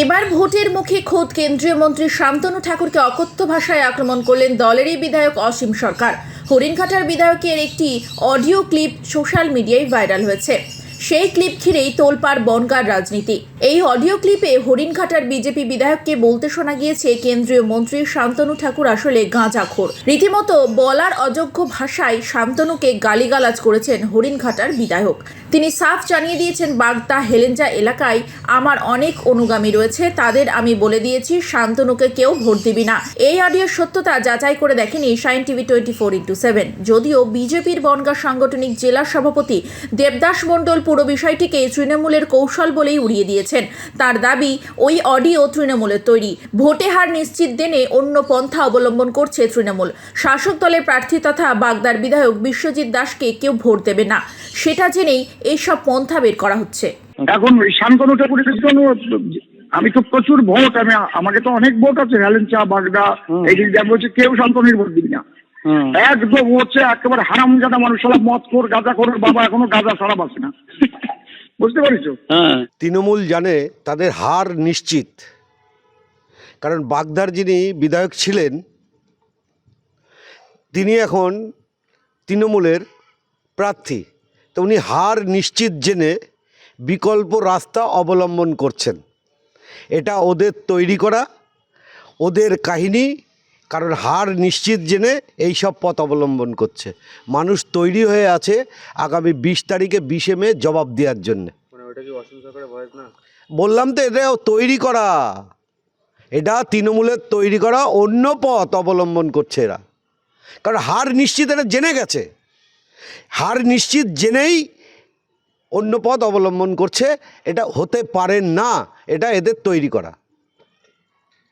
এবার ভোটের মুখে খোদ কেন্দ্রীয় মন্ত্রী শান্তনু ঠাকুরকে অকথ্য ভাষায় আক্রমণ করলেন দলেরই বিধায়ক অসীম সরকার। হরিণঘাটার বিধায়কের একটি অডিও ক্লিপ সোশ্যাল মিডিয়ায় ভাইরাল হয়েছে। সেই ক্লিপ ঘিরেই তোলপাড় বনগার রাজনীতি। এই অডিও ক্লিপে হরিণঘাটার বিজেপি বিধায়ককে বলতে শোনা গিয়েছে, কেন্দ্রীয় মন্ত্রী শান্তনু ঠাকুর আসলে গাঁজাখোর। রীতিমতো বলার অযোগ্য ভাষায় শান্তনুকে গালিগালাজ করেছেন হরিণঘাটার বিধায়ক। তিনি সাফ জানিয়ে দিয়েছেন, বাগদা হেলেঞ্জা এলাকায় আমার অনেক অনুগামী রয়েছে, তাদের আমি বলে দিয়েছি, শান্তনুকে কেউ ভোট দিবি না। এই অডিওর সত্যতা যাচাই করে দেখেনি sign TV twenty four into seven. যদিও বিজেপির বনগা সাংগঠনিক জেলা সভাপতি দেবদাস মণ্ডল পুরো বিষয়টিকে তৃণমূলের কৌশল বলেই উড়িয়ে দিয়েছেন তার দাবি ওই অডিও তৃণমূলের তৈরি। ভোটে হার নিশ্চিত দিনে অন্য পন্থা অবলম্বন করছে তৃণমূল। শাসক দলের প্রার্থী তথা বাগদার বিধায়ক বিশ্বজিৎ দাসকে কেউ ভোট দেবে না। সেটা জেনেই এইসব পন্থা বের করা হচ্ছে। এখন শান্তনু ঠাকুরের জন্য আমি তো প্রচুর ভোট আমি আমাকে তো অনেক ভোট আছে হেলেঞ্চা বাগদা এই দিক দিয়ে বলছে কেউ শান্তনুর ভোট দিবি না। একদম হচ্ছে একেবারে হারাম জানা মানুষ সব মদ কর গাঁজা কর বাবা এখনও গাঁজা ছাড়া বাসে না। বুঝতে পারিস হ্যাঁ। তৃণমূল জানে তাদের হার নিশ্চিত। কারণ বাগদার যিনি বিধায়ক ছিলেন তিনি এখন তৃণমূলের প্রার্থী। তো উনি হার নিশ্চিত জেনে বিকল্প রাস্তা অবলম্বন করছেন। এটা ওদের তৈরি করা ওদের কাহিনী কারণ হার নিশ্চিত জেনে এই সব পথ অবলম্বন করছে। মানুষ তৈরি হয়ে আছে আগামী বিশ তারিখে বিশে মে জবাব দেওয়ার জন্যে। বললাম তো এটা তৈরি করা। এটা তৃণমূলের তৈরি করা অন্য পথ অবলম্বন করছে এরা। কারণ হার নিশ্চিত এটা জেনে গেছে। হার নিশ্চিত জেনেই অন্য পথ অবলম্বন করছে। এটা হতে পারে না এটা এদের তৈরি করা।